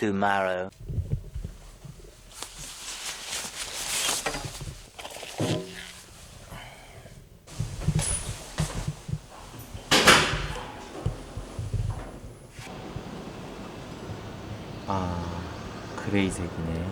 tomorrow. 아 그레이색이네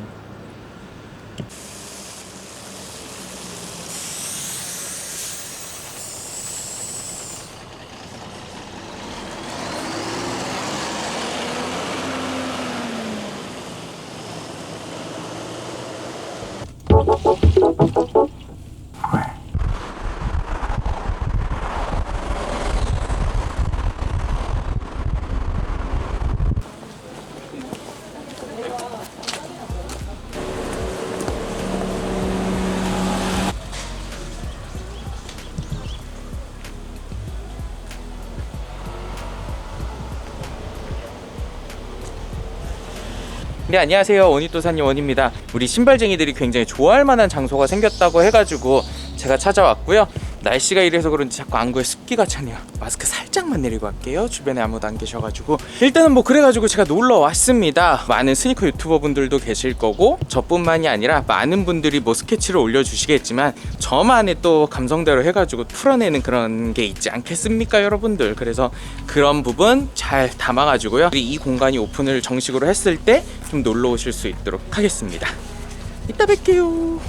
네 안녕하세요. 원희도사님 원입니다. 우리 신발쟁이들이 굉장히 좋아할 만한 장소가 생겼다고 해가지고 제가 찾아왔고요 날씨가 이래서 그런지 자꾸 안구에 습기가 차네요. 마스크 살짝만 내리고 할게요. 주변에 아무도 안 계셔가지고. 일단은 뭐 그래가지고 제가 놀러 왔습니다. 많은 스니커 유튜버 분들도 계실 거고 저뿐만이 아니라 많은 분들이 뭐 스케치를 올려주시겠지만 저만의 또 감성대로 해가지고 풀어내는 그런 게 있지 않겠습니까 여러분들? 그래서 그런 부분 잘 담아가지고요. 이 공간이 오픈을 정식으로 했을 때 좀 놀러 오실 수 있도록 하겠습니다. 이따 뵐게요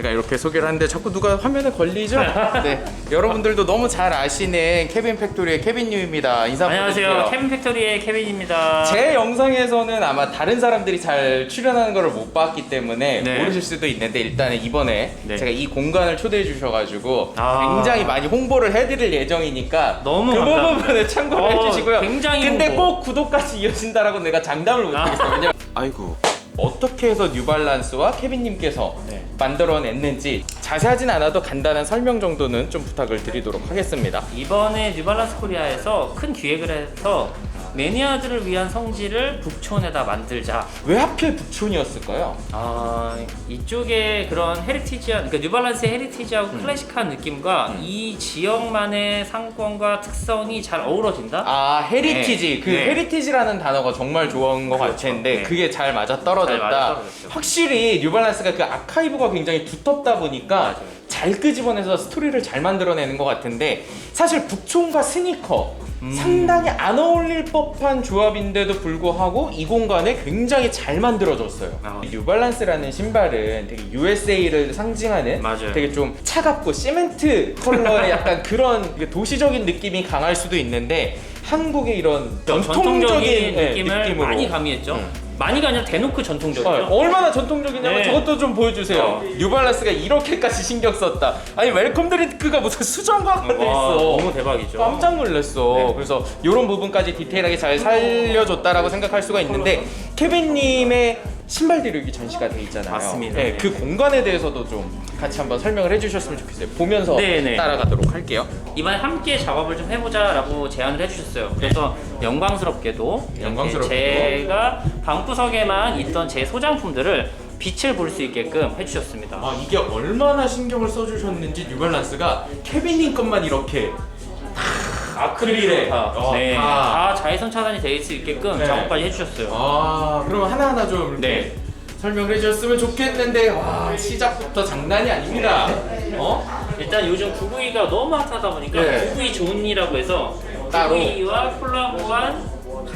제가 이렇게 소개를 하는데 자꾸 누가 화면에 걸리죠? 네 여러분들도 너무 잘 아시는 케빈 팩토리의 케빈님입니다 인사 안녕하세요. 부탁드릴게요. 캠 팩토리의 케빈입니다. 제 영상에서는 아마 다른 사람들이 잘 출연하는 걸 못 봤기 때문에 네. 모르실 수도 있는데 일단은 이번에 네. 제가 이 공간을 초대해 주셔가지고 아. 굉장히 많이 홍보를 해드릴 예정이니까 너무 그 감사합니다. 부분을 참고를 어, 해주시고요. 굉장히 근데 홍보. 꼭 구독까지 이어진다라고 내가 장담을 못하겠어요. 왜냐면 아이고 어떻게 해서 뉴발란스와 케빈님께서 네. 만들어냈는지 자세하진 않아도 간단한 설명 정도는 좀 부탁을 드리도록 하겠습니다. 이번에 뉴발란스 코리아에서 큰 기획을 해서 매니아들을 위한 성지를 북촌에다 만들자. 왜 하필 북촌이었을까요? 아 이쪽에 그런 헤리티지한 그러니까 뉴발란스의 헤리티지하고 음. 클래식한 느낌과 이 지역만의 상권과 특성이 잘 어우러진다. 아 헤리티지 네. 그 네. 헤리티지라는 단어가 정말 좋은 것 그렇죠. 같은데 네. 그게 잘 맞아 잘 떨어졌다. 맞아떨어졌죠. 확실히 뉴발란스가 그 아카이브가 굉장히 두텁다 보니까 맞아요. 잘 끄집어내서 스토리를 잘 만들어내는 것 같은데 사실 북촌과 스니커 음. 상당히 안 어울릴 법한 조합인데도 불구하고 이 공간에 굉장히 잘 만들어졌어요. 아. 뉴발란스라는 신발은 되게 USA를 상징하는 맞아요. 되게 좀 차갑고 시멘트 컬러의 약간 그런 이게 도시적인 느낌이 강할 수도 있는데 한국의 이런 전통적인, 전통적인 네, 느낌을. 많이 가미했죠. 음. 많이가 아니라 대놓고 전통적이죠. 어, 얼마나 전통적이냐면 네. 저것도 좀 보여주세요. 어. 뉴발란스가 이렇게까지 신경 썼다. 아니 웰컴 드링크가 무슨 수정과가 돼 와, 있어. 너무 대박이죠. 깜짝 놀랐어. 네. 그래서 이런 부분까지 디테일하게 잘 살려줬다라고 생각할 수가 있는데 케빈님의 신발들이 여기 전시가 돼 있잖아요. 맞습니다. 네, 네. 그 공간에 대해서도 좀 같이 한번 설명을 해주셨으면 좋겠어요. 보면서 네, 네. 따라가도록 할게요. 이번에 함께 작업을 좀 해보자라고 제안을 해주셨어요. 그래서 영광스럽게도 이렇게 영광스럽게도. 제가 방구석에만 있던 제 소장품들을 빛을 볼 수 있게끔 해주셨습니다. 아 이게 얼마나 신경을 써주셨는지 뉴발란스가 케빈님 것만 이렇게 아크릴에 다, 어, 네, 다. 다 자외선 차단이 되어 있을 있게끔 네. 작업까지 해주셨어요. 아 그럼 하나하나 좀 이렇게 네. 설명을 해주셨으면 좋겠는데 와 시작부터 장난이 아닙니다. 어? 일단 요즘 구구이가 너무 핫하다 보니까 네. 구구이 좋은이라고 해서 따로. 구구이와 콜라보한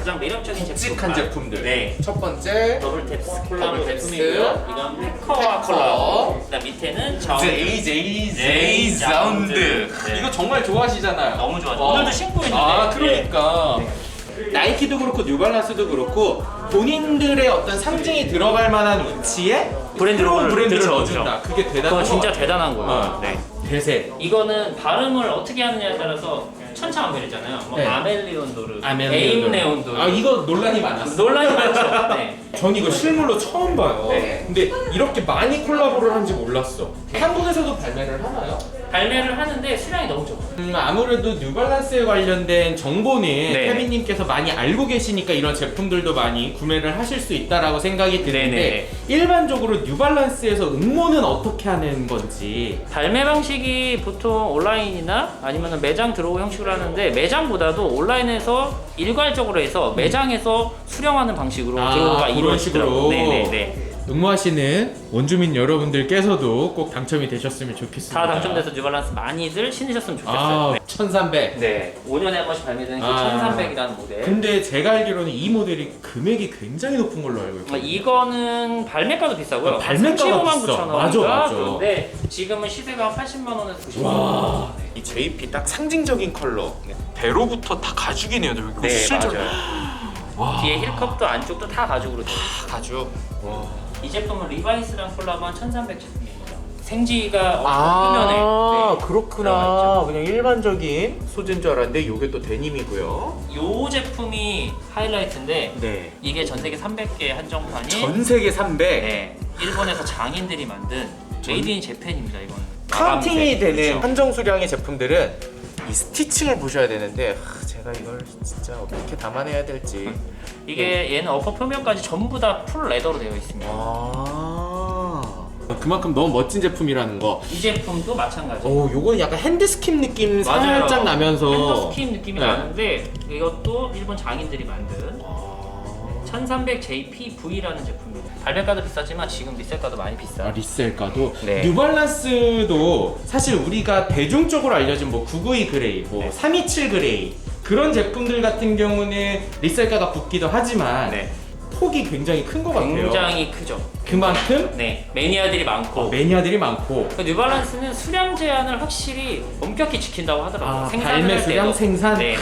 가장 매력적인 제품 묵직한 제품들. 네. 첫 번째 더블 탭스 콜라보 더블 탭스. 제품이고요. 이건 페커와 페커. 콜라보. 그다음 밑에는 자운드. JJJ 네, 사운드. 네. 이거 정말 좋아하시잖아요. 너무 좋아요. 어. 오늘도 신고 있는데. 아 그러니까 나이키도 그렇고 뉴발란스도 그렇고 본인들의 어떤 상징이 들어갈 만한 위치에 브랜드 새로운 로고를 브랜드를. 넣어준다. 그게 대단한 그거 것 진짜 같아요. 대단한 거예요. 어. 네. 대세. 이거는 발음을 어떻게 하느냐에 따라서 천차만별이잖아요. 뭐 네. 아멜리온도르, 아멜리온도르. 에임레온도르. 아 이거 논란이 많았어. 논란이 많죠. 네. 전 이거 실물로 처음 봐요. 네. 근데 이렇게 많이 콜라보를 하는지 몰랐어. 한국에서도 발매를 하나요? 발매를 하는데 수량이 너무 적어 요. 음, 아무래도 뉴발란스에 관련된 정보는 네. 케빈님께서 많이 알고 계시니까 이런 제품들도 많이 구매를 하실 수 있다라고 생각이 드는데 네네. 일반적으로 뉴발란스에서 응모는 어떻게 하는 건지 발매 방식이 보통 온라인이나 아니면 매장 들어오 형식으로 하는데 매장보다도 온라인에서 일괄적으로 해서 매장에서 수령하는 방식으로 아, 들어오가 그런 이루어지더라고요. 식으로. 네네네. 응모하시는 원주민 여러분들께서도 꼭 당첨이 되셨으면 좋겠습니다. 다 당첨돼서 뉴발란스 많이들 신으셨으면 좋겠어요. 아, 네. 1300. 네. 5년에 한 번씩 발매되는 그 아. 1300이라는 모델. 근데 제가 알기로는 이 모델이 금액이 굉장히 높은 걸로 알고 어, 있거든요. 이거는 발매가도 비싸고요. 어, 발매가가 35만 비싸. 9천 맞아, 원인가? 맞아. 그런데 지금은 시세가 80만 원에서 90만 원. 와, 이 JP 딱 상징적인 컬러. 배로부터 다 가죽이네요. 네, 실제로. 맞아요. 뒤에 힐컵도 안쪽도 다 가죽으로 있어요. 가죽. 와. 이 제품은 리바이스랑 콜라보한 1300 제품입니다. 생지가 어, 아, 표면에 네, 그렇구나. 그냥 일반적인 소재인 줄 알았는데 이게 또 데님이고요. 이 제품이 하이라이트인데 네. 이게 전 세계 300개 한정판이 전 세계 300. 네, 일본에서 장인들이 만든 메이드 인 재팬입니다. 이건 카운팅이 되는 그렇죠. 한정 수량의 제품들은 이 스티칭을 보셔야 되는데 하, 제가 이걸 진짜 어떻게 담아내야 될지. 이게 얘는 어퍼 표면까지 전부 다 풀 레더로 되어 있습니다. 아. 그만큼 너무 멋진 제품이라는 거. 이 제품도 마찬가지. 오, 요거는 약간 핸드스킨 느낌 맞아요. 살짝 나면서. 핸더스킨 느낌이 네. 나는데 이것도 일본 장인들이 만든 1300 JPV라는 제품입니다. 발매가도 비싸지만 지금 리셀가도 많이 아, 비싸요. 리셀가도 네. 뉴발란스도 사실 우리가 대중적으로 알려진 뭐 992 그레이, 뭐 네. 327 그레이 그런 제품들 같은 경우는 리셀가가 붙기도 하지만 네. 폭이 굉장히 큰 것 같아요. 굉장히 크죠. 그만큼 네, 매니아들이 많고 어, 매니아들이 많고 그 뉴발란스는 수량 제한을 확실히 엄격히 지킨다고 하더라고요. 아, 생산을 발매 할 수량, 때도. 생산? 네네.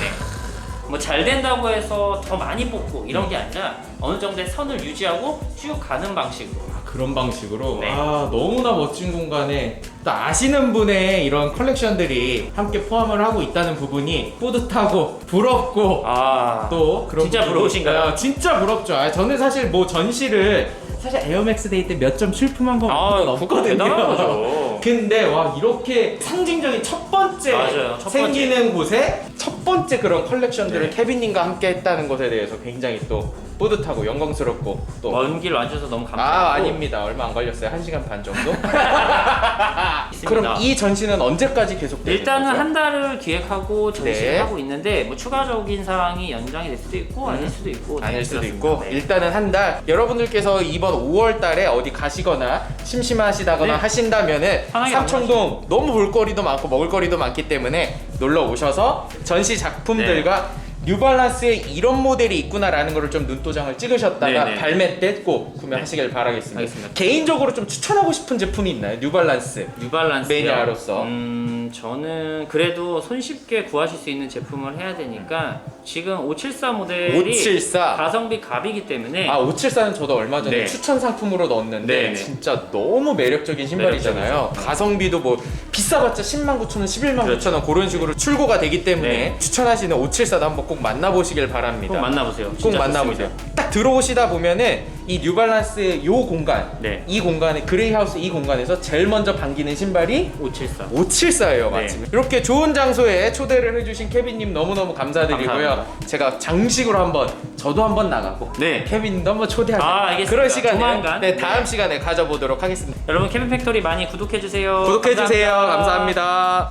뭐 잘 된다고 해서 더 많이 뽑고 이런 게 아니라 어느 정도의 선을 유지하고 쭉 가는 방식으로. 아, 그런 방식으로 네. 아 너무나 멋진 공간에 또 아시는 분의 이런 컬렉션들이 함께 포함을 하고 있다는 부분이 뿌듯하고 부럽고 아, 또 그런 진짜 부분이 부러우신가요? 있어요. 진짜 부럽죠. 아, 저는 사실 뭐 전시를 사실 에어맥스 데이 때 몇 점 출품한 건 아, 그거 거죠. 근데 와 이렇게 상징적인 첫 번째 맞아요, 첫 생기는 곳에 첫 번째 그런 컬렉션들을 네. 케빈님과 함께 했다는 것에 대해서 굉장히 또 뿌듯하고 영광스럽고 또 먼 길 와주셔서 너무 감사하고. 아 아닙니다 얼마 안 걸렸어요 한 시간 반 정도 있습니다. 그럼 이 전시는 언제까지 계속되는 일단은 거죠? 한 달을 기획하고 전시를 네. 하고 있는데 뭐 추가적인 사항이 연장이 될 수도 있고 아닐 수도 있고 네, 아닐 수도 그렇습니다. 있고 네. 일단은 한 달 여러분들께서 이번 5월 달에 어디 가시거나 심심하시다거나 네. 하신다면은 편하게 삼청동 너무 볼거리도 많고 먹을거리도 많기 때문에 놀러 오셔서 전시 작품들과 뉴발란스에 이런 모델이 있구나라는 거를 좀 눈도장을 찍으셨다가 네, 네. 발매 때꼭 구매하시길 바라겠습니다. 알겠습니다. 개인적으로 좀 추천하고 싶은 제품이 있나요? 뉴발란스. 뉴발란스 매니아로서. 음 저는 그래도 손쉽게 구하실 수 있는 제품을 해야 되니까 지금 574 모델이 574. 가성비 갑이기 때문에 아 574는 저도 얼마 전에 네. 추천 상품으로 넣었는데 네, 네. 진짜 너무 매력적인 신발이잖아요. 가성비도 뭐 비싸봤자 10만 9천 원, 11만 그렇죠. 9천 원 그런 식으로 출고가 되기 때문에 네. 추천하시는 574도 한번 꼭 만나보시길 바랍니다. 꼭 만나보세요. 꼭 진짜 만나보세요. 들어오시다 보면은 이 뉴발란스 요 공간, 네. 이 공간에 그레이 하우스 이 공간에서 제일 먼저 반기는 신발이 574. 574예요 네. 마침 이렇게 좋은 장소에 초대를 해주신 케빈님 너무너무 감사드리고요 감사합니다. 제가 정식으로 한번 저도 한번 나가고 네. 케빈님도 한번 초대하는 아, 알겠습니다. 그런 시간을 조만간. 네, 다음 네. 시간에 가져보도록 하겠습니다 여러분 케빈 팩토리 많이 구독해 주세요. 구독해주세요 감사합니다.